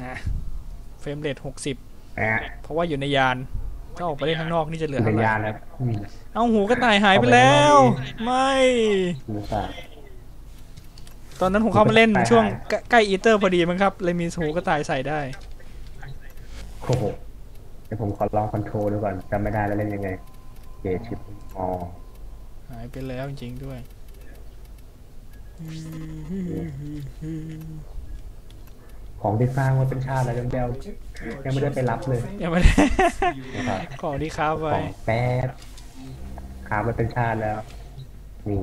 อะเฟรมเรทหกสิบแอะเพราะว่าอยู่ในยาน ถ้าออกไปเล่นข้างนอกนี่จะเหลือเป็เท่านไหร่ยานครับอืมเอาหูกระต่ายหายไปแล้ว ไม่รู้สึกตอนนั้นผมเข้ามาเล่นหูกระต่ายช่วงหายใกล้ใกล้อีเตอร์พอดีมั้งครับ เลยมีหูกระต่ายใส่ได้โอ้โหเดี๋ยวผมขอลองคอนโทรลดูก่อนจำไม่ได้แล้วเล่นยังไงเจชิปอ๋อหายไปแล้วจริงๆด้วย ของที่สร้างมาเป็นชาติแล้วยังเดียวยังไม่ได้ไปรับเลยยังไม่ได้นะครับของที่ค้าขไว้องแป๊บขามาเป็นชาติแล้วนี่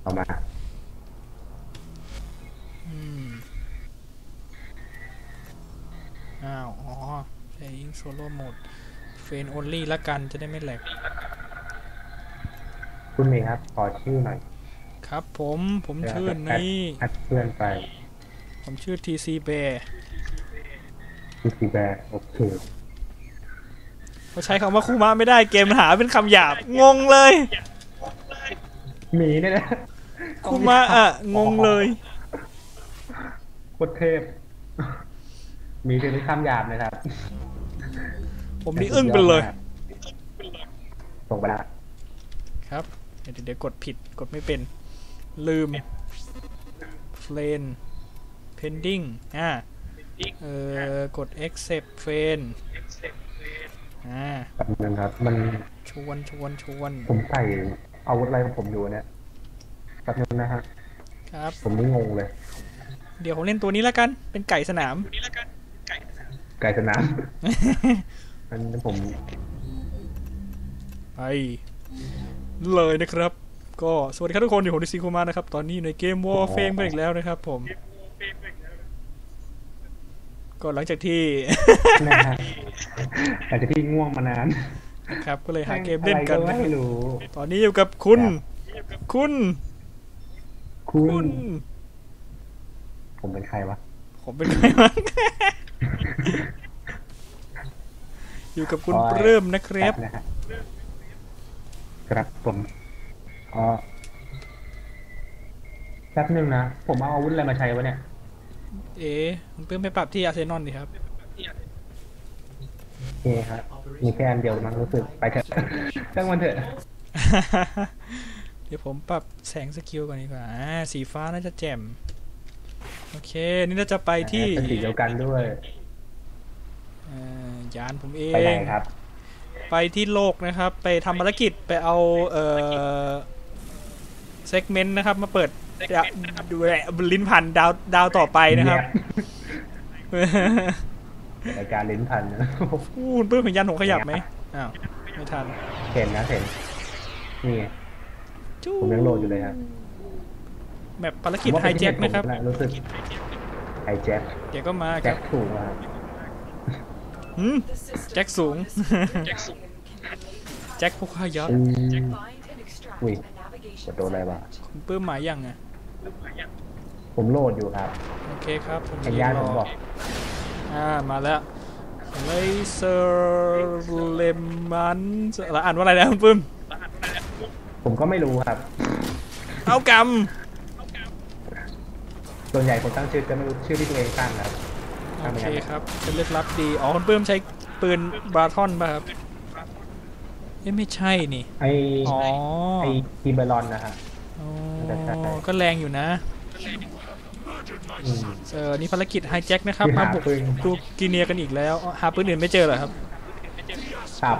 เอามาอืมอ้าวอ๋อ playing solo mode f r i e n d only ละกันจะได้ไม่แหลกคุณเมย์ครับขอชื่อหน่อย ครับผมผมชื่อนี้แอดเพื่อนไป ผมชื่อ TC Bear ทีซีแบร์โอเคเขาใช้คำว่าคูมาไม่ได้เกมหาเป็นคำหยาบ งงเลย หมีเนี่ยนะคูมาอะ งงเลย โคตรเทพหมีคือที่คำหยาบนะครับผมนี่อึ้งไปเลย ส่งไปละครับ เดี๋ยวเดี๋ยวกดผิดกดไม่เป็น ลืม f r i e n d pending อ่าเออกด accept friend อ่าแป๊บนึงครับ มันชวนชวนชวน ผมใส่อาวุธอะไรของผมอยู่เนี่ยแป๊บนึงนะฮะครับ ผมนี่งงเลย เดี๋ยวผมเล่นตัวนี้แล้วกัน เป็นไก่สนาม ไก่สนามมันผมไปเลยนะครับ ก็สวัสดีครับทุกคนอยู่ผมดิซิคุมานะครับ ตอนนี้อยู่ในเกม Warframe กันอีกแล้วนะครับผม ก็หลังจากที่นะฮะอาจจะที่ง่วงมานาน ครับ ก็เลยหาเกมเล่นกันอะไรนะไม่รู้ ตอนนี้อยู่กับคุณ คุณ คุคุณณผมเป็นใครวะ ผมเป็นใครวะ อยู่กับคุณเริ่มนะครับนะฮะครับผมอ๋อแป๊บนึงนะ ผมเอาอาวุธอะไรมาใช้วะเนี่ย เอ๋คุณเพิ่มไปปรับที่อาร์เซนอลดิครับโอเคครับมีแค่อันเดียวมั้งรู้สึกไปเถอะตั้งมันเถอะ เดี๋ยวผมปรับแสงสกิลก่อนดีกว่าอ่าสีฟ้าน่าจะแจ่ม โอเค นี่เราจะไปที่เป็นสีเดียวกันด้วยเอ่อยานผมเอไปไหนงครับ ไปที่โลกนะครับ ไปทำภารกิจไปเอาเอ่อเซกเมนต์นะครับ มาเปิด ดาวดูแลลิ้นพันดาวดาวต่อไปนะครับเนี่ยรายการลิ้นพันนะอู้คุณปื้มเห็นยันผมขยับไหมอ้าวไม่ทันเห็นนะเห็นนี่ไงจู้ผมยังโหลดอยู่เลยครับแบบภารกิจไฮแจ็คนะครับผมรู้สึกไฮแจ็คเดี๋ยวก็มาคแจ็รัคบถูกครับหืมแจ็คสูงแจ็คพวกข้ายับอืม Find and extract Ui, a navigation กดโดนอะไรวะคุณปื้มหมายยังอะ ผมโหลดอยู่ครับโอเคครับผมไอ้ย่านผมบอก อ่ามาแล้วเลเซอร์เลมันแล้วอ่านว่าอะไรนะคุณปื้มผมก็ไม่รู้ครับ เอากส่วนใหญ่ผมตั้งชื่อจะไม่รู้ชื่อที่ตัวเองตั้งนะครับำตั้งโอไม่เคได้ครับเป็นเลือกลับดีอ๋อคุณปื้มใช้ปืนบราทอนป่ะครับเอ้ยไม่ใช่นี่ไออ๋อไอคีเบรอนนะครับ อ๋อใช่ใช่ก็แรงอยู่นะ อืม เออนี่ภารกิจไฮแจ็คนะครับที่มาหาบุกปืน ดูกิเนียกันอีกแล้วอ๋อหาปืนอื่นไม่เจอเหรอครับครับ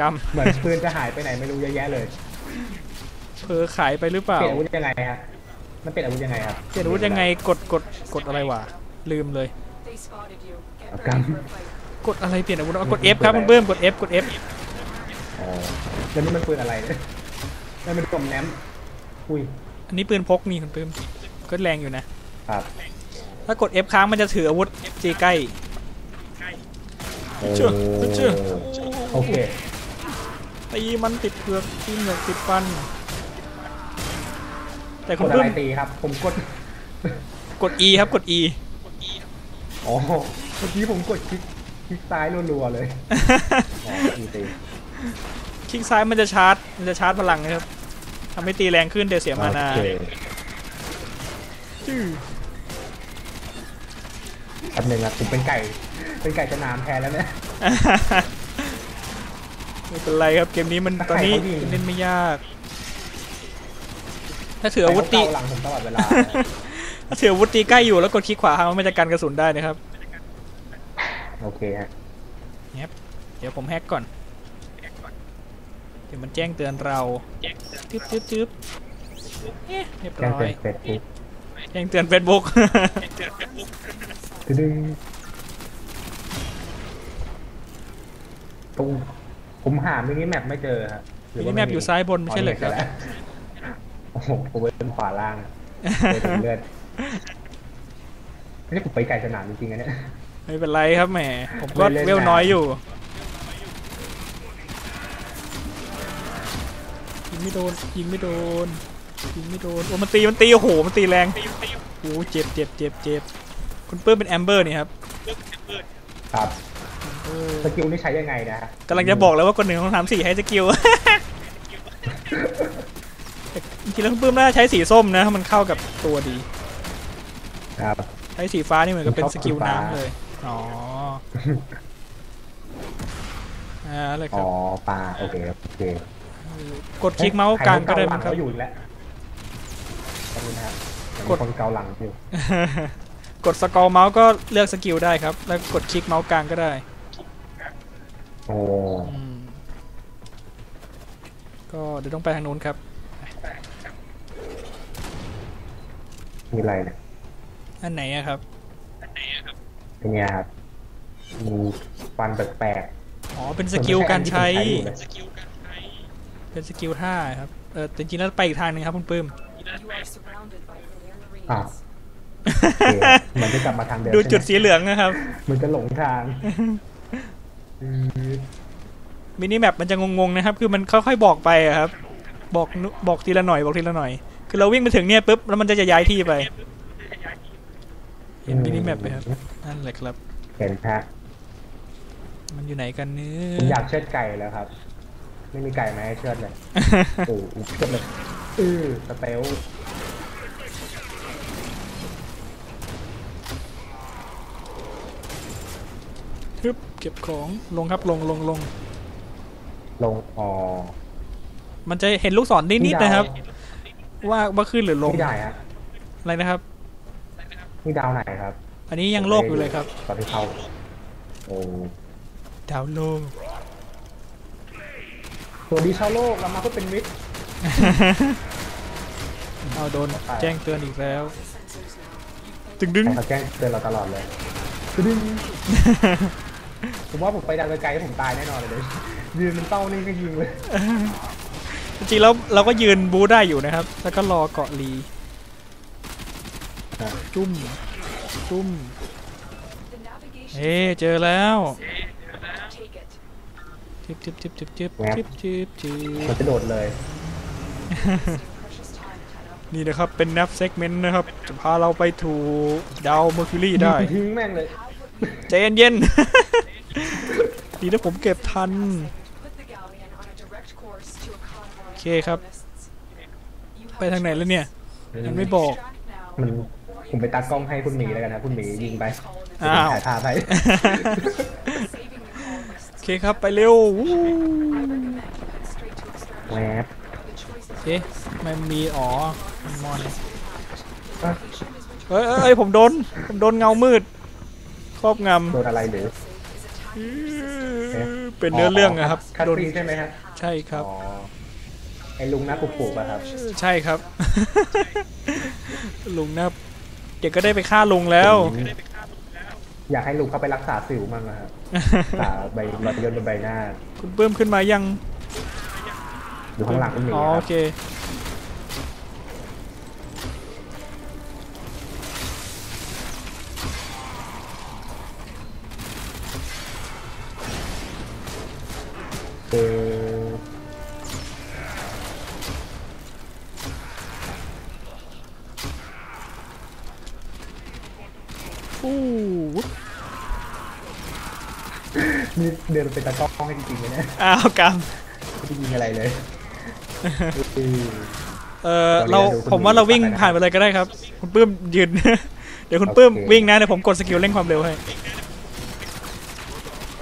กรรมเหมือนปืนจะหายไปไหนไม่รู้เยอะแยะเลยเพอขายไปหรือเปล่าเปลี่ยนอาวุธยังไงฮะมันเปลี่ยนอาวุธยังไงครับเปลี่ยนอาวุธยังไงกดกดกดอะไรวะลืมเลย They spotted you. Get เอา ready กำ for a fight. กดอะไรเปลี่ยนอาวุธเอากด F ครับคุณเบิ้มกด F กด F อ๋อแล้วนี่มันปืนอะไรเนี่ยนั่นเป็นกลมแนมอุ้ยอั นนี้ปืนพกนี่คุณเบิ้มก็แรงอยู่นะครับถ้ากด F ค้างมันจะถืออาวุธตีใกล้เชื่อเชื่อโอเคตีมันติดเปลือกตีเหงือกติดฟัน แต่กคุณดอะเบิ้ไรมตีครับ ผมกดกด E ครับกด E อ๋อเมื่อกี้ผมกดคลิกคลิกซ้ายรัวๆเลยอ๋ออีตีคลิกซ้ายมันจะชาร์จมันจะชาร์จพลังนะครับ ทำให้ตีแรงขึ้นเดี๋ยวเสียมานาโอเคจื้อแป๊บนึงครับผมเป็นไก่ เป็นไก่สนามแทนแล้วเนี่ยไม่เป็นไรครับเกมนี้มันแต่ตอนนี้ใครเขายิงเล่นไม่ยาก ถ้าถืออาวุธตีไก่เขาเกาหลังผมตลอดเวลาถ้าถืออาวุธตีใกล้อยู่แล้วกดคลิกขวาค้างมันจะกันกระสุนได้นะครับ โอเคฮะเดี๋ยวผมแฮกก่อนเดี๋ยวมันแจ้งเตือนเราจึ๊บจึ๊บจึ๊บเอ๊ะเรียบแจ้งร้อเตืยอนเฟซบุ๊กแจ้งเตือนเฟซบุ๊กดึงตรงผมหามินิแมปไม่เจอฮะหรืมิว่านิแมปอยู่ซ้ายบนไม่ใช่เหรอครับแล้วโอ้โหผมเป็นขวาล่างเจอถึงเลือดไม่ใช่ผมไปไก่สนามจริงๆนะเนี่ยไม่เป็นไรครับแหมผมก็เล่นๆเวลน้อยอยู่ ยิง ไม่โดนยิงไม่โดนยิงไม่โดนโอ้มันตีมันตีโอ้โหมันตีแรงโอ้เจ็บเจ็บเจ็บเจ็บคุณเปิ้ลเป็นแอมเบอร์นี่ครับครับเออสกิลนี่ใช้ยังไงนะฮะกำลังจะบอกแล้วว่ากดหนึ่งสองสามสี่ให้สกิลแต่จริงๆแล้วคุณเปิ้ลน่าจะใช้สีส้มนะมันเข้ากับตัวดี ครับใช้สีฟ้านี่เหมือนกับเป็นผมชสอบกิลสีฟ้าน้ำเลยอ๋ออ่าเลยคอ๋รัอบปลาโอเคครับโอเค กดคลิกเมาส์กลางก็ได้ใครมั้งครับเขาอยู่อีกแล้วขอบคุณนะครับกดมีคนเกาหลังอยู่กดสกอร์เมาส์ก็เลือกสกิลได้ครับ แล้วกดคลิกเมาส์กลางก็ได้ โอ้อืมก็เดี๋ยวต้องไปทางนู้นครับ มีอะไรเนี่ยอันไหนอะครับเป็นไงครับมีฟันแปลกอ๋อ เป็นๆสกิลการใช้มันไม่ใช่อันที่ผมใช้อยู่เลย เป็นสกิลท่าครับ เออแต่จริงๆแล้วไปอีกทางหนึงครับคุณปื้ม You are surrounded by rare marines. อะโอเคเหมือนจะกลับมาทางเดิมดูจุดใช่สีเหลืองนะครับไหมเหมันจะหลงทางอืมมินิแมปมันจะงงๆนะครับ คือมันค่อยๆบอกไปอะครับ บอกนุบอกทีละหน่อยบอกทีละหน่อย คือเราวิ่งไปถึงเนี่ยปุ๊บแล้วมันจะจะย้ายที่ไป เห็นมินิแมปไหมครับ นั่นแหละครับ เห็นฮะมันอยู่ไหนกันเนื้ผมอยาอกเชือดไก่แล้วครับ ไม่มีไก่มาให้เชือดเลยโอ้โหเชือดเลยเออสเตลฮึบเก็บของลงครับลงลงลงลงอ๋อมันจะเห็นลูกศรนิดๆนะครับ ว่าว่าขึ้นหรือลงไม่ได้ฮะอะไรนะครับนี่ดาวไหนครับ อันนี้ยังโลกอยู่เลยครับตอนที่เข้าโอ้ดาวโลกส วัสดีชาวโลกเรามาเพื่อเป็นมิตรเอาโดนแจ้งเตือนอีกแล้ว Sensors now. ตึงดึงใครเขาแจ้งเตือนเราตลอดเลยดึงผมว่าผมไปดังไกลๆผมตายแน่นอนเลยเดี๋ยวยืนมันเต้านี่ก็ยิงเลยจริงๆแล้วเราก็ยืนบูได้อยู่นะครับ แล้วก็รอเกาะลีอะจุ้มจุ้ม The navigation เฮ้เจอแล้ว take it. จิบจิบจิบจิบจิบจิบจิบจิมันบจะโดดเลย Precious time, Tenno. นี่นะครับ เป็นนับเซกเมนต์นะครับ จะพาเราไปถูดาวเมอร์คิวรีได้ทิ้งแม่งเลย Have what we ใจเย็นๆดีนะผมเก็บทัน put the galleon on a direct course to a convoy of Okay, ครับ colonists. You have ไปทางไหนแล้วเนี่ย choice. มันไม่บอก Extract now, มันผมไปตากล้องให้คุณหมีแล้วกันนะ คุณหมียิงไป colonists. อ้าวถ่ายภาพให้ Saving the colonists. โอ เคครับไปเร็ววู้ I recommend you head straight to extraction. แวบ The choice is เอ๊ะมันมีอ๋อมันมอน yours. เอ้ยเอ้ยเอ้ยผมโดนผมโดนเงามืด ครอบงโดนอะไรหรือำเป็นเนื้อเรื่องอะครับคัดโดนซีนใช่ไหมครับใช่ครับอ๋อไอ้ลุงหน้าปุกปุกอะครับ ใช่ครับ ลุงนะเดี๋ยวก็ได้ไปฆ่าลุงแล้ว อยากให้ลุงเข้าไปรักษาสิวมั่งนะครับรักษาใบรอยย่นบนใบหน้า คุณเพิ่มขึ้นมายัง อยู่ข้างหลังคุณหมีอ๋อคโอรับเค เดินเป็นตากล้องให้จริงๆเลยเนี่ยอ้าวกรรมไม่ได้ยิงอะไรเลยเออเออตอนนี้เราดูคุณผมว่าเราวิ่งมีผ่านไปเลยก็ได้ครับ คุณปื้มยืน เดี๋ยวดี๋ยวคุณปื้มโอเควิ่งนะเดี๋ยวผมกดสกิลเร่งความเร็วให้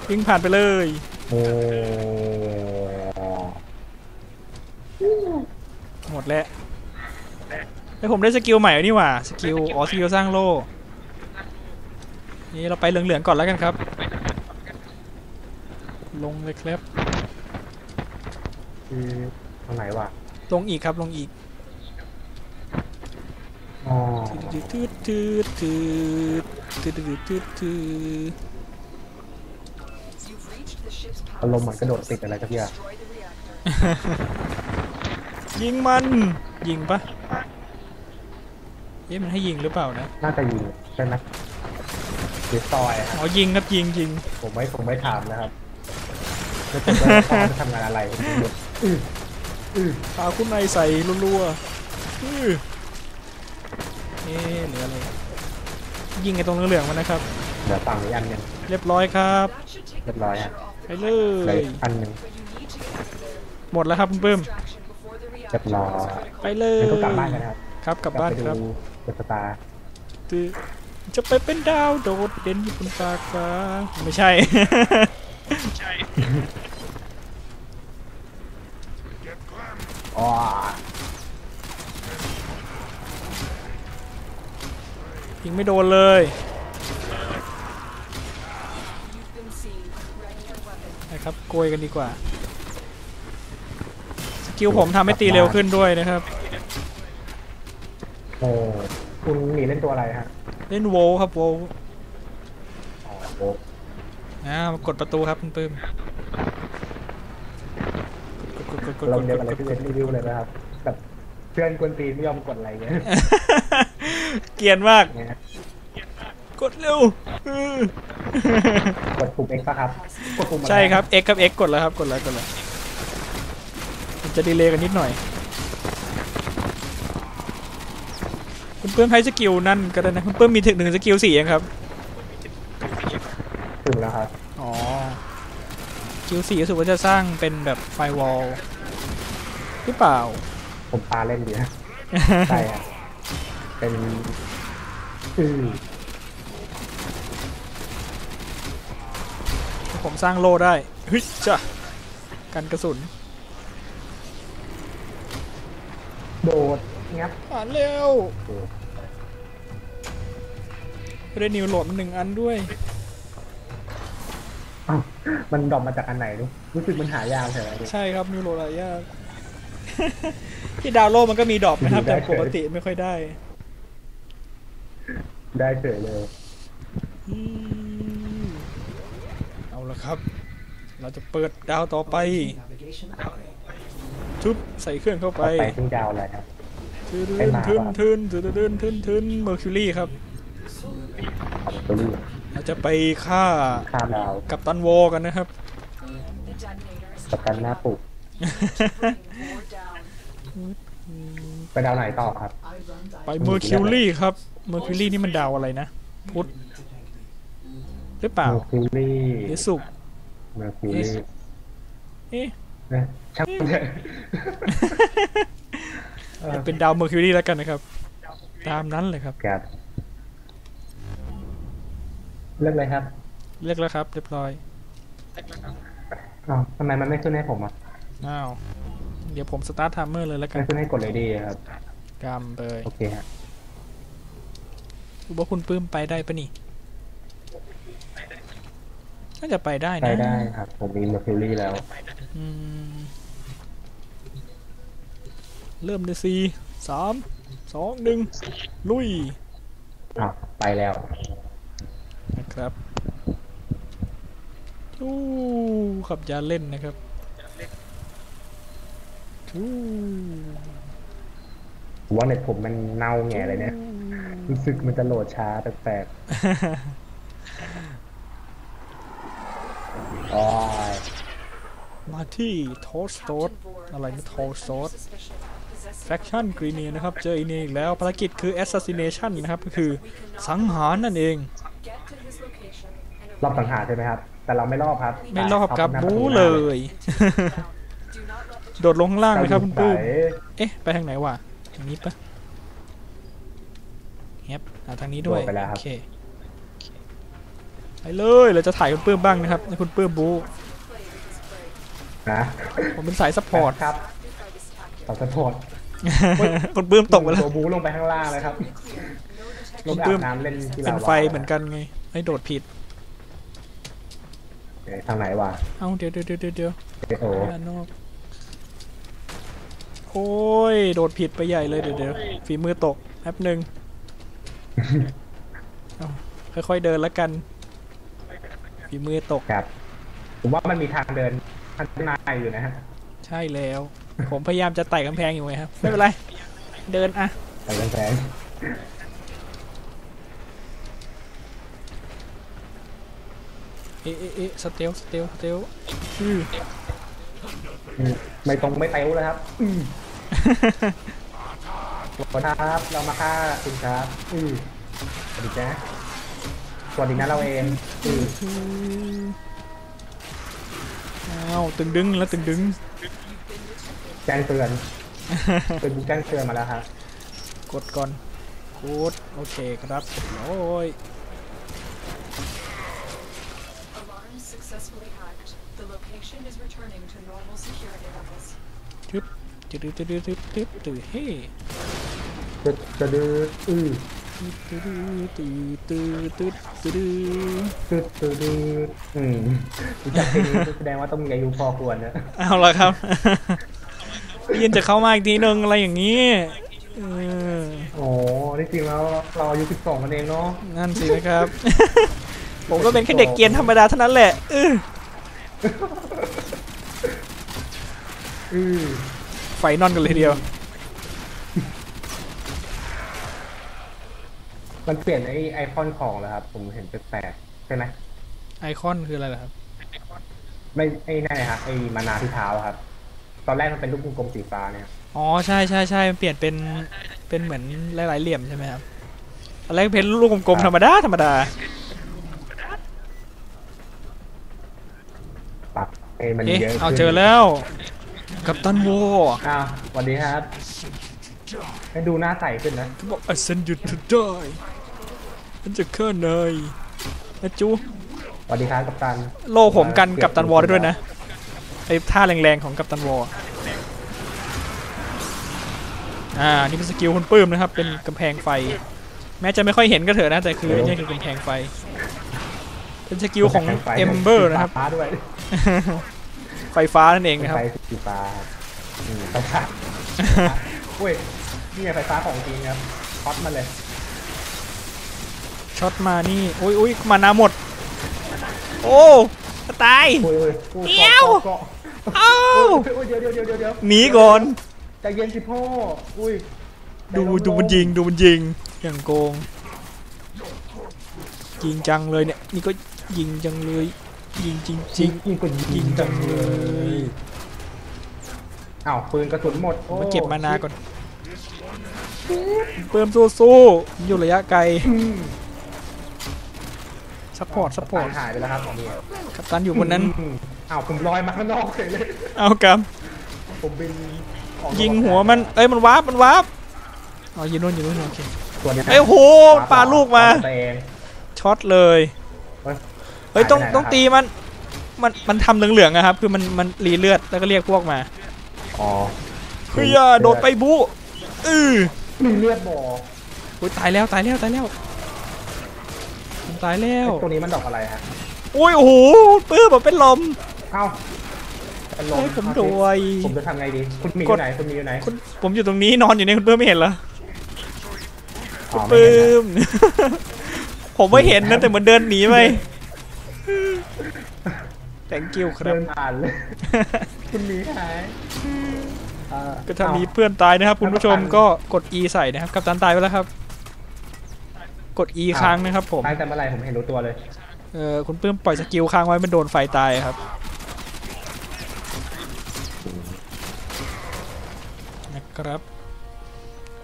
วิ่งผ่านไปเลยโอ้หมดแล้วไอยผมได้สกิลใหม่แล้วนี่หว่าสกิลอ๋อสกิลสร้างโล่นี่เราไปเหลืองๆก่อนแล้วกันครับ ลงเลยครับคือตรงไหนวะลงอีกครับลงอีกอ๋อตืดตืดตืดตืดตืดตืดตืดตืด You've reached the ship's อาร power มณ์เหมือนกระโดดติดอะไรสักอย่าง Destroy the reactor. ยิงมัน ยิงปะเอ๊ะมันให้ยิงหรือเปล่านะน่าจะยิงใช่ไหมดิสตอยอ๋อยิงครับยิงยิงผมไม่ผมไม่ถามนะครับ ไม่ผมว่าเขาจะทำงานอะไรผมไม่รู้อื้ออื้อปาคุณนายใส่รัวๆอื้อเอ๊ะเหลืออะไรยิงไอ้ตรงเหลืองๆมันนะครับ เดี๋ยวฝั่งนี้อันหนึงเรียบร้อยครับ That should take the Good boy, pressure off ไป the เลเลยย อันหนึ่ง but you need to get to the หมดแล้วครับคุณปื้ม extraction before the เรียบ reactor ร้อย is critical. ไปเลงั้ยนก็กลับบ้านกันนะครับครับกลับบ้านไปครับดูเดอะสตาร์ตือจะไปเป็นดาวโดดเด่นอยู่บนฟากฟ้าไม่ใช่อ๋อ ยิงไม่โดนเลย You've been seen. Ready your weapon. นะครับโกยกันดีกว่า สกิลผมทำให้ตีเร็วขึ้นด้วยนะครับ โอ้คุณหนีเล่นตัวอะไรฮะ เล่นโวลครับโวลอ๋อโอ้อ่ามากดประตูครับคุณปื้มกดกดกดกด เรากดเดียวกกันดเลยกที่ดเล่นรีวิวเลยนะครับแบบเพื่อนกวนตีนไม่ยอมกดอะไรเงี้ยเกรียนมากเนี่ยกดเร็วอื้อกดปุ่ม X ป่ะครับกดปุ่มอะไใช่ครับ X กับ X กดแล้วครับกดแล้วกดแล้วมันจะดีเลย์กันนิดหน่อยคุณเพิ่มใช้สกิลนั่นก็ได้นะคุณเพิ่มมีถึงหนึ่งสกิลสี่เองครับถึงแล้วครับอ๋อสกิลสี่รู้สึกว่าจะสร้างเป็นแบบไฟวอล หรือเปล่า ผมปาเล่นดีนะใช่ครับเป็นอือผมสร้างโลได้เฮ้ยจ้ะกันกระสุน โดดงับผ่านเร็วโอ้ได้นิวโหลดมาหนึ่งอันด้วยอ้าวมันดรอปมาจากอันไหนรู้รู้สึกมันหายากใช่ไหมใช่ครับนิวโหลดอะไรยาก ที่ดาวน์โหลดมันก็มีดรอปนะครับ แต่ปกติไม่ค่อยได้ ได้เฉยเลยอืมเอาละครับ เราจะเปิดดาวต่อไปทุบใส่เครื่องเข้าไปต่อไปซึ่งดาวอะไรครับทืนไปมาทืนว่ะทืนทืนทืนทืนทืนเมอร์คิวรีครับขอบตัวนี้เราจะไปฆ่าข้ามดาวกับตันโวกันนะครับ The detonator is กับกันหน้าปลุก bringing more down. ไปดาวไหนต่อครับ ไปเมอร์คิวรีครับเมอร์คิวรีนี่มันดาวอะไรนะ พุธหรือเปล่าเมอร์คิวรีหรือศุกร์เมอร์คิวรีเอ๊ะนะช่างมันเถอะเออเป็นดาวเมอร์คิวรีแล้วกันนะครับ ตามนั้นเลยครับครับเลือกเลยครับเรียกแล้วครับ เรียบร้อยอ้าวทำไมมันไม่ขึ้นให้ผมอะอ้าว เดี๋ยวผมสตาร์ทไทม์เมอร์เลยแล้วกัไม่นขึ้นให้กดเลยดีครับกำเลยโอเคฮะดูว่าคุณปื้มไปได้ปะนี่น่าจะไปได้ไปนะได้ครับ ผมมีเมอร์คิวรีแล้วอืมเริ่มเลยสี่สามสองหนึ่งลุยอ้าวไปแล้วนะครับอู้ขับยานเล่นนะครับอู้ผม ว่าเน็ตผมมันเน่าแง่เลยเนี่ย รู้สึกมันจะโหลดช้าแปลกๆอ๋อมาที่โทสโตส Captain Borg อะไรนะ has โท been สโต under ส suspicion. Possessing แฟคชั่นกรีเนียนะครับ เจออีนี่อีกแล้วภารกิจคือ assassination นะครับ ก็คือสังหารนั่นเอง Get to his location and รอบสังหารใช่ไหมครับ แต่เราไม่รอบครับ ไม่รอบกับข้าไปหน้าบูประตูหเลน้าย โดดลงข้างล่างเลยครับคุณไปปื้มเอ๊ะ ไปทางไหนวะทางนี้ปะแฮปอ่าทางนี้ด้วยโดดไปแล้วครับโอเคไปเลยเราจะถ่ายคุณปื้มบ้างนะครับให้คุณปื้มบูนะผมเป็นสายซัพพอร์ตครับต่อสปอร์ตคุณปื้มตกไปแล้วตัวบูลงไปข้างล่างเลยครับลงไปปื้อามบน้ำเล่นที่เป็นลาวาไฟเหมือนกันไงไม่โดดผิดเอ๊ะทางไหนวะเอ้าเดี๋ยวเดี๋ยวเดี๋ยวเดี๋ยวเดี๋ยวเอ๊ะโอ้ด้านนอก โอ้ย โดดผิดไปใหญ่เลยเดี๋ยวเดี๋ยวฝีมือตกแป๊บหนึ่งเอ้าค่อยๆเดินแล้วกัน ฝีมือตกครับผมว่ามันมีทางเดินข้างหน้าอยู่นะฮะใช่แล้ว ผมพยายามจะไต่กำแพงอยู่ไงครับ ไม่เป็นไร เดินอะไปกันแสงเอะเอะเอะสเตลสเตลสเตลอืออืม ไม่ตรงไม่เต้วเลยครับ อืมสวัสดีครับ เรามาฆ่าคุณครับ อือสวัสดีจ้าสวัสดีนะเราเอง อืออ้าวตึงดึงแล้วตึงดึงแจ้งเตือนเป็นบุกแจ้งเตือนมาแล้วครับ กดก่อนกดโอเคครับโอ้ย returning to normal security levels. ตึ๊ดตึ๊ดตึ๊ดตึ๊ดตึ๊ดตึ๊ดตึ๊ดเฮ้จะจะดื้ออือตึ๊ดตึ๊ดตึ๊ดตึ๊ดตึ๊ดตืดตืดตืดอืมรู้จักเพลงนี้แสดงว่าต้องมีอายุพอควรนะเอาละครับยินจะเข้ามาอีกทีนึงอะไรอย่างนี้เออโอ้ที่จริงแล้วเราอายุ12กันเองเนาะนั่นสินะครับ ผมก็เป็นแค่เด็กเกรียนธรรมดาเท่านั้นแหละเอออือไฟนอนกันเลยทีเดียว มันเปลี่ยนไอไอคอนของแล้วครับ ผมเห็นแปลกๆใช่ไหมไอคอนคืออะไรล่ะครับ ไม่ไอ้นั่นนะครับไอ้มานาที่เท้าครับ ตอนแรกมันเป็นลูกกลมๆสีฟ้าเนี่ย อ๋อใช่ใช่ใช่มันเปลี่ยนเป็นเป็นเหมือนหลายๆเหลี่ยมใช่ไหมครับตอนแรกเป็นลูกกลมๆธรรมดาธรรมดาปรับไอ้มันเอ๊ะเยอะเอาขึ้นเจอแล้ว กับตันโวอ้าวสวัสดีครับ ให้ดูหน้าใสขึ้นนะเขาบอก I send you to die ฉันจะฆ่านายนะจูสวัสดีครับกัปตัน โลผมกันกับตันวอได้ด้วยนะ ไอ้ท่าแรงๆของกับตันวออ่า นี่เป็นสกิลคุณปื้มนะครับ เป็นกำแพงไฟ แม้จะไม่ค่อยเห็นก็เถอะนะ แต่คือนี่คือกำแพงไฟ เป็นสกิลของไฟเอมเบอร์นะครับฟ้าด้วย ไฟฟ้านั่นเองนะครับ ไฟสีฟ้าอืมไฟฟ้าอุ้ยนี่ไงไฟฟ้าของจริงครับช็อตมาเลย ช็อตมานี่อุ้ยอุ้ยมานาหมด โอ้จะตายอุ้ยอุ้ยอุ้ยเดี๋ยวเกาะเอ้าเกาะอุ้ยเดี๋ยวเดี๋ยวเดี๋ยวเดี๋ยวเดี๋ยวหนีก่อนใจเย็นสิพ่ออุ้ยดูใจร้อๆดูมันยิงดูมันยิงอย่างโกงยิงจังเลยเนี่ยนี่ก็ยิงจังเลย ยิงจริงจริงยิงกดยิงจังเลยอ้าวปืนกระสุนหมดมาเก็บมานาก่อนเพิ่มสู้สู้อยู่ระยะไกลซัพพอร์ตซัพพอร์ตหายไปแล้วครับของนี่กัปตันอยู่บนนั้นเอ้าวผมลอยมาข้างนอกเลยเอากผมบินออกำยิงหัวมันเอ้ยมันวาร์ปมันวาร์ปอ๋อยิงนู่นยิงนู่นโอเคส่วนนี้เอ้ยโหปาลูกมาช็อตเลย เฮ้ยเฮ้ยต้องหายไปไหนต้องแล้วครับตีมัน มันมันทำเหลืองๆอะครับ คือมันมันรีเลือดแล้วก็เรียกพวกมาอ๋อเฮ้ยอย่าโดดไปบูอือมีเลือดบ่ออุ้ยตายแล้วตายแล้วตายแล้วมันตายแล้วไอ้ตัวนี้มันดอกอะไรฮะอุ้ยโอ้โหปื้มแบบเป็นลมเอ้าเป็นลมให้ผมเอาสิด้วยผมจะทำไงดีคุณมีอกดยู่ไหนคุณมีอยู่ไหนคุณผมอยู่ตรงนี้นอนอยู่เนี่ยคุณปื้มไม่เห็นเหรออ๋อไม่ปื้เห็นนะมผมไม่เห็นนะแต่เหมันเดินหนีไป thank you ครัเดิบนผ่านเลย คุณมีหายเอ่อก็ถ้าเอ้มีเพื่อนตายนะครับ คุณผู้ชมก็กด E ใส่นะครับ กับตันตายไปแล้วครับ กด E ค้างนะครับผม ตายแต่เมื่อไหร่ผมเห็นรู้ตัวเลย เออคุณปื้มปล่อยสกิลค้างไว้มันโดนไฟตายครับ นะครับ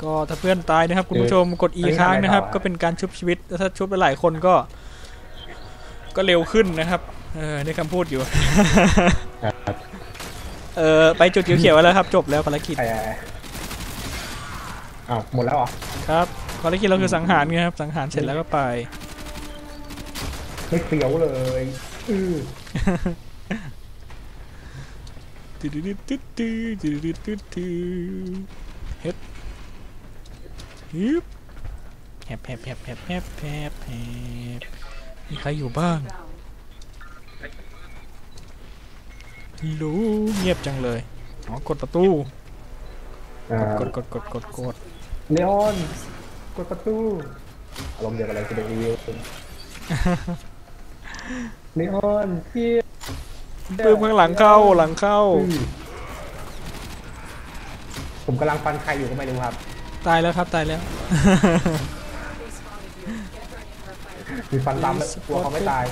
ก็ถ้าเพื่อนตายนะครับ คุณผู้ชมกด E เออค้างนะครับทำไงต่อก็เป็นการชุบชีวิตแล้วถ้าชุบหลายๆคนก็ ก็เร็วขึ้นนะครับ เออนี่คำพูดอยู่ ครับเออไปจุดเขียวๆไว้แล้วครับ จบแล้วภารกิจ ไปอ้าวหมดแล้วเหรอครับภารกิจเราคือสังหารไงครับ สังหารเสร็จแล้วก็ไป ไม่เปรี้ยวเลยอือตึ๊ดตึ๊ดตึ๊ดตึ๊ดตึ๊ดตึ๊ดตึ๊ดตึ๊ดเฮ็ดฮึบแฮบแฮบแฮบแฮบแฮบแฮบแฮบมีใครอยู่บ้าง รู้เงียบจังเลย อ๋อ กดประตูอ่ากดกดกดกดกดเลออน กดประตู อารมณ์เดียวกับอะไรคือเดวิลเลออนพี่ปืนข้างหลังเข้าหลังเข้าอือผมกำลังฟันใครอยู่ก็ไม่รู้ครับ ตายแล้วครับตายแล้ว They spotted you. Get ready for a fight. มีฟันตามแล้วกลัวเขาไม่ตาย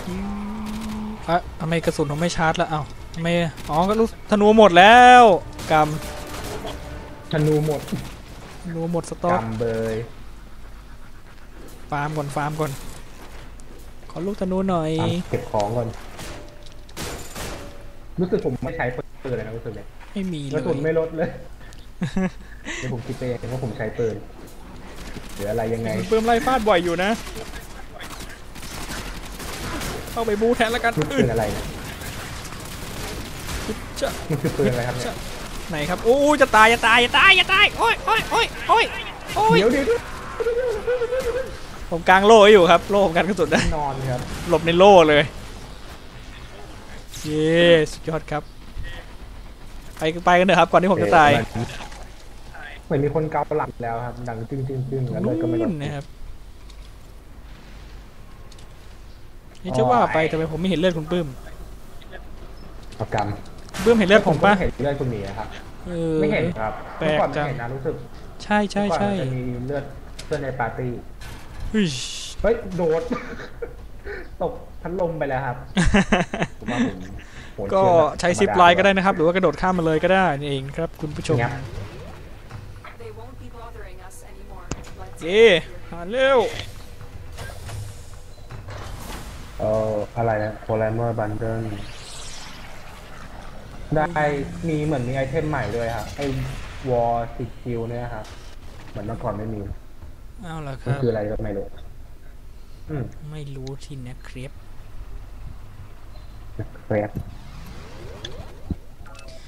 อะทำไมกระสุนเขาไม่ชาร์จแล้วเอ้าทำ ไมอ๋อก็ลูกธนูหมดแล้วกธนูหมดำธนูหมดสต็อกกำเบยฟาร์มก่อนฟาร์มก่อนขอลูกธนูหน่อยตามเก็บของก่อน รู้สึกผมไม่ใช้ปืนเลยนะรู้สึกเลยไม่มีเลกระสุนไม่ยลดเลย เดี๋ยวผมคิดไปเองว่าผมใช้ปืนหรืออะไรยังไงปืนไล่ฟาดบ่อยอยู่นะเข้าไปบูแทนแล้วกันมันอืปืดนอะไรเนี่ยจะ มันคือปืนอะไรครับเนี่ยไหนครับโอ้ยจะตายจะตายจะตายจะตายโอ้ยโอ้ยโอ้ยโอ้ยโอ้ยเดี๋ยวเดี๋ยวเดี๋ยวผมกลางโล่ไว้อยู่ครับโล่ผมกันกระสุนได้นอนครับหลบในโล่เลยเย้สุดยอดครับ ไปไปกันเถอะครับ ก่อนที่ผมจะตายเหมือนมีคนเกาหลังแล้วครับ ดังจึ้งจึ้งจึ้งแล้วเลยก็ไม่ลนู่ดนนะครับนี่จะว่าไปทำไมผมไม่เห็นเลือดคุณปื้มประกัน ปื้มเห็นเลือดผมปะก็เห็นเลือดคุณหมีอะครับเออไม่เห็นครับแปลกเมื่อก่อนจัไม่งเห็นนะรู้สึกใช่ใช่เมื่อก่อนใช่มันจะมีเลือดเลือดในปาร์ตี้เฮ้ยเฮ้ยโดดตกพัดลมไปแล้วครับผมว่าผมโหนก็เชือกแบบใช้ธรรมดาซิปไลน์ก็ได้นะครับ หรือว่ากระโดดข้ามมาเลยก็ได้นี่เองครับคุณผู้ชมเงียบ They won't be bothering us anymore. Let's เย่ get out of here. หาเร็วเอออะไรนะโพลาเมอร์บันเดิล ได้มีเหมือนมีไอเทมใหม่ด้วยครับไอวอร์สิคิวเนี่ยครับเหมือนเมื่อก่อนไม่มีเอาละคมันรับคืออะไรก็ไม่รู้อืมไม่รู้ทีนะครับเฟร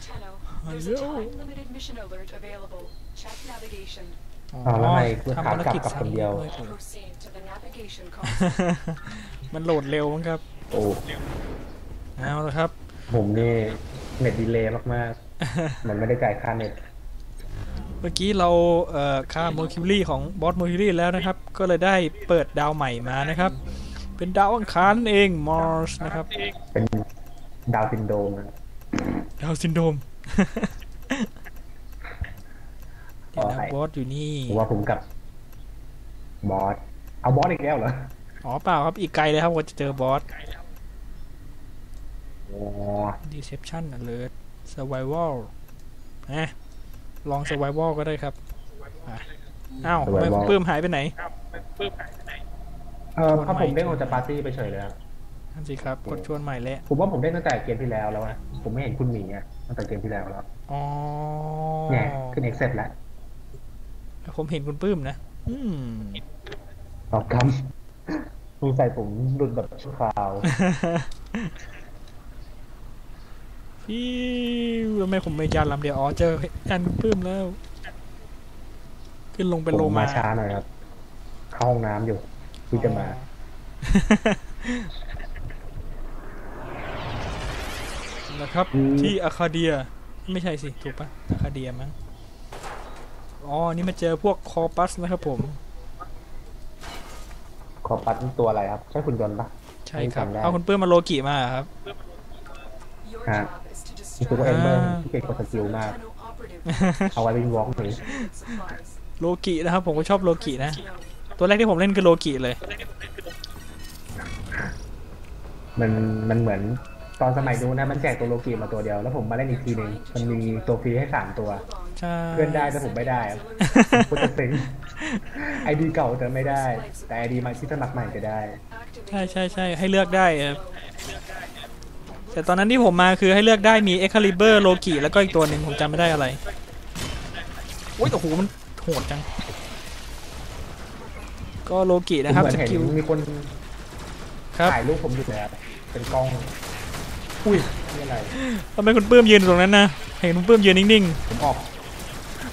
Tenno, there's a time-limited mission alert available. Check navigation. อ๋ออ๋อแล้วไงลูกทำค้าภารกลับกิจกับคนเดียวซ้ำด้วย Proceed to the navigation console. มันโหลดเร็วมั้งครับ โอ้ เอาละครับ ผมนี่ เน็ตดีเลย์มากๆ มันไม่ได้จ่ายค่าเน็ต เมื่อกี้เราเอ่อฆ่าโมคิวรี่ของบอสโมคิวรี่แล้วนะครับ ก็เลยได้เปิดดาวใหม่มานะครับ เป็นดาวอังคารนั่นเองมอร์สนะครับ เป็นดาวซินโดรมนะดาวซินโดรมเดี๋ยวนะบอสอยู่นี่ ผมว่าผมกับบอส เอาบอสอีกแล้วเหรอ อ๋อเปล่าครับอีกไกลเลยครับกว่าจะเจอบอสอ๋อ Deception Alert Survival นะลอง Survival ก็ได้ครับอะอ้าวทำไมคุณปื้มหายไปไหนเออเพราะผมเด้งออกจากปาร์ตี้ไปเฉยเลยครับนั่นสิครับกดชวนใหม่แล้วผมว่าผมเด้งตั้งแต่เกมที่แล้วแล้วนะผมไม่เห็นคุณหมีอะตั้งแต่เกมที่แล้วแล้วอ๋อเนี่ยขึ้นเอ็กเซปแล้วผมเห็นคุณปื้มนะอืมออกกำสงสัยผมหลุดแบบชั่วคราว พี่ทำไมผมไม่จานลำเดียวอ๋อเจอจานคุณปื้มแล้ว ขึ้นลงเป็นโลมาช้าหน่อยครับ เข้าห้องน้ำอยู่ที่จะมา นะครับ ที่อาคาเดีย ไม่ใช่สิ ถูกปะอาคาเดียมั้งอ๋อ นี่มาเจอพวกคอปัสนะครับผมขอปัดนี่ตัวอะไรครับ ใช่คุณยนต์ปะใช่ครับ เอาคุณเปื้มมาโลกิมาครับ Your Ah. Job is to นี่คือ destroy ว่าเอมเบอร์อ่าที่เก่งกว่าสกิลมาก Tenno operative เอาไว้เป็นวอล์กหนี supplies. โลกินะครับ ผมก็ชอบโลกินะ Know. ตัวแรกที่ผมเล่นคือโลกิเลย มันมันเหมือนตอนสมัยนู้นนะมันแจกตัวโลกีมาตัวเดียว แล้วผมมาเล่นอีกทีหนึ่งมันมีตัวฟรีให้สามตัว Hold on. ใช่เพื่อนได้แต่ผมไม่ได้ครับผมจะเซ็งไอดีเก่าจะไม่ได้ แต่ไอดีมาที่สมัครใหม่จะได้ ใช่ใช่ใช่ให้เลือกได้ครับ แต่ตอนนั้นที่ผมมาคือให้เลือกได้มีเอ็กคาลิเบอร์โลกิแล้วก็อีกตัวหนึ่งผมจำไม่ได้อะไรโอ้ยโอ้โหมันโหดจัง ก็โลกินะครับผมสเหมือนกิลเห็นมีคนครับถ่ายรูปผมอยู่แล้วเป็นกล้องอุ้ยนี่อะไรทำไมคุณปื้มยืนอยู่ตรงนั้นนะเห็นคุณปื้มยืนนิ่งผมออก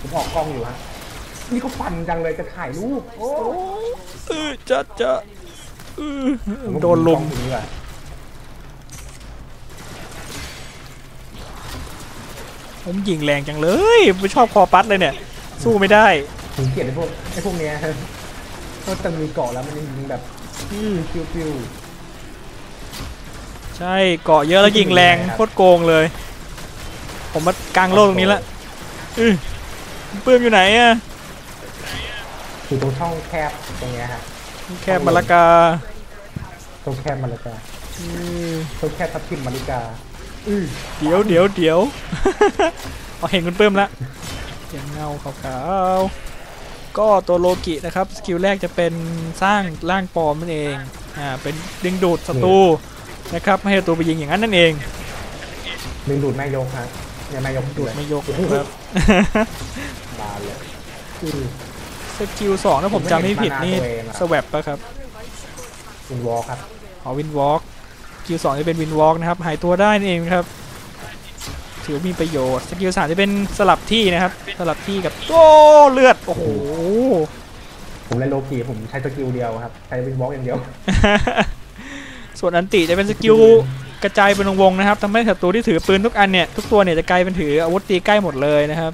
ผมออกกล้องอยู่ฮะนี่ก็ฟันจังเลยจะถ่ายรูปโอ้ๆเออจะจะเออผมว่าโดนลม ผมกล้องอยู่นี่ว่ะผมยิงแรงจังเลยไม่ชอบคอปัดเลยเนี่ย สู้ไม่ได้ผมเกลียดไอ้พวกไอ้พวกเนี้ยก็จะมีเกาะแล้วมันยิงแบบอือฟิวฟิวใช่เกาะเยอะแล้วยิงแรงครับโคตรโกงเลย ผมมากลางโลกตรงนี้ละอือคุณปื้มอยู่ไหนอะอยู่ตรงช่องแคบตรงเนี้ยฮะแคบมาละกาตรงแคบมาริกาอือตรงแคบทับทิมมาริกาอือ เดี๋ยวเดี๋ยวเดี๋ยวเอาเห็นคุณปื้มละเห็นเงาขาวๆก็ตัวโลกินะครับ สกิลแรกจะเป็นสร้างร่างปลอมนั่นเองอ่าเป็นดึงดูดศัตรูนะครับไม่ให้ศัตรูไปยิงอย่างนั้นนั่นเองดึงดูดแม่ยกฮะเนี่ยแม่ยกดูดไม่ยกครับบานเลยอือสกิลสองถ้าผมจำไม่ผิดนี่ผมไม่เห็นมานาตัวเองอะสวปปะครับคุณวอลครับอ๋อวินวอล์กส กิลสองจะเป็นวินวอล์กนะครับหายตัวได้นั่นเองครับถือว่ามีประโยชน์สกิลสามจะเป็นสลับที่นะครับ สลับที่กับโอ้เลือดโอ้โหผมเล่นโลกีผมใช้สกิลเดียวครับ ใช้วินวอล์กอย่างเดียว ส่วนอันติจะเป็นสกิลกระจายเป็นวงๆนะครับทำให้ศัตรูที่ถือปืนทุกอันเนี่ยทุกตัวเนี่ยจะกลายเป็นถืออาวุธตีใกล้หมดเลยนะครับ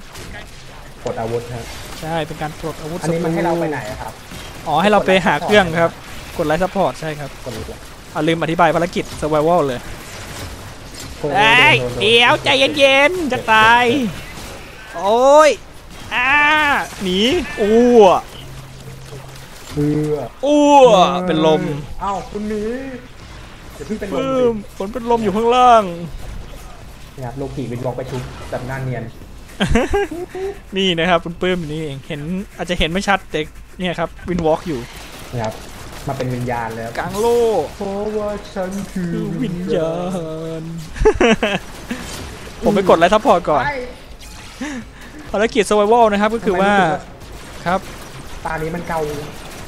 กดอาวุธครับใช่เป็นการปลดอาวุธอันนี้มันให้เราไปไหนศัตอะครับอ๋อให้เราไปหาเครื่องครับ กดไลท์ซัพพอร์ตใช่ครับกดเลย อะลืมอธิบายภารกิจ survival เลยกดเลยเอ้ยโดนโดนโดนเดี๋ยวใจเย็นๆจะตาย โอ้ยอ้าหนีอ้วเบื่ออ้วเป็นลมเอ้าคุณหนีเดี๋ยวเพิ่งเป็นลมปื้สิมฝนเป็นลมอยู่ข้างล่างเนี่ยครับโลกีวินวอล์กไปชุบแบบหน้าเนียนนี่นะครับคุณปื้มอยู่นี่เองเห็นอาจจะเห็นไม่ชัดแต่เนี่ยครับวินวอล์กอยู่นะครับ มาเป็นวิญญาณแล้วกลางโลกเพราะว่าฉันคือคือวิญญาณ ผมไปกดไลท์ซัพพอร์ตก่อนไปภารกิจ survival นะครับก็คือว่าทำไมรู้สึกครับ ตานี้มันเกา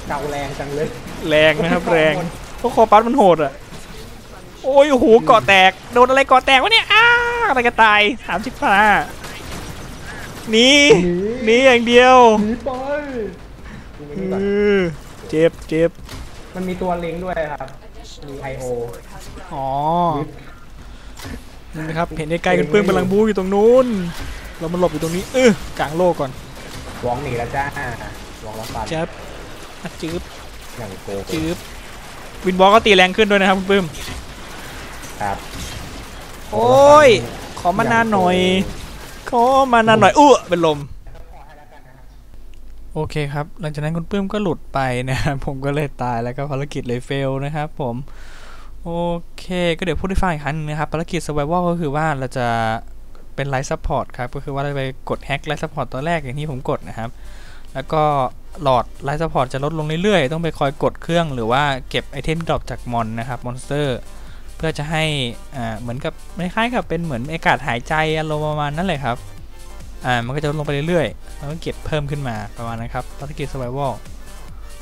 เกาแรงจังเลย แรงนะครับแรงเพราะคอปัสมันโหดอะ โอ้ยโอ้โหเกาะแตก โดนอะไรเกาะแตกวะเนี่ยอ้าอะไรก็ตายสามสิบฟ้าหนีหนีอย่างเดียวหนีไปดูนี่ก่อนเออเจ็บเจ็บ มันมีตัวลิงก์ด้วยครับ มี I.O. อ๋อนี่นะครับเห็นไกลๆกันปื้มกำลังบู๊อยู่ตรงนู้น เรามาหลบอยู่ตรงนี้เออกลางโลกก่อนวองหนีแล้วจ้าวองรับฟันจับอะจืบอย่างโกงจืบวินบอลก็ตีแรงขึ้นด้วยนะครับคุณปื้มครับโอ้ยขอมานานหน่อยขอมานานหน่อยอ้วเป็นลม โอเคครับ หลังจากนั้นคุณปื้มก็หลุดไปนะครับผมก็เลยตายแล้วก็ภารกิจเลยเฟลนะครับผมโอเคก็เดี๋ยวพูดให้ฟังอีกครั้งหนึงนะครับภารกิจ survival ก็คือว่าเราจะเป็นไลท์ซัพพอร์ตครับก็คือว่าเราไปกดแฮกไลท์ซัพพอร์ตตัวแรกอย่างที่ผมกดนะครับ แล้วก็หลอดไลท์ซัพพอร์ตจะลดลงเรื่อยๆ ต้องไปคอยกดเครื่องหรือว่าเก็บไอเทมดรอปจากมอนนะครับมอนสเตอร์เพื่อจะให้อ่าเหมือนกับคล้ายๆกับเป็นเหมือนอากาศหายใจอารมณ์ประมาณนั้นเลยครับ อ่ามันก็จะลงไปเรื่อยๆแล้วก็เก็บเพิ่มขึ้นมาประมาณนั้นครับภารกิจ survival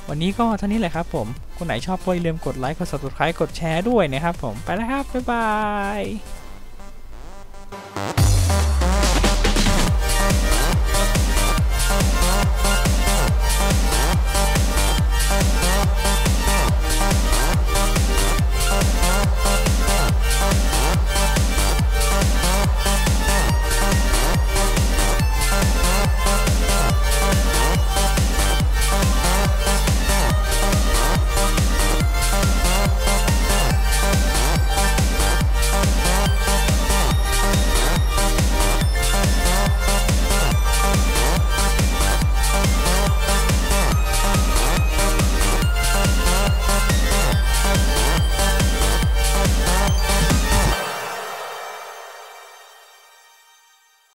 วันนี้ก็เท่านี้แหละครับผมคนไหนชอบก็อย่าลืมกดไลค์กด subscribe กดแชร์ด้วยนะครับผมไปแล้วครับบ๊ายบาย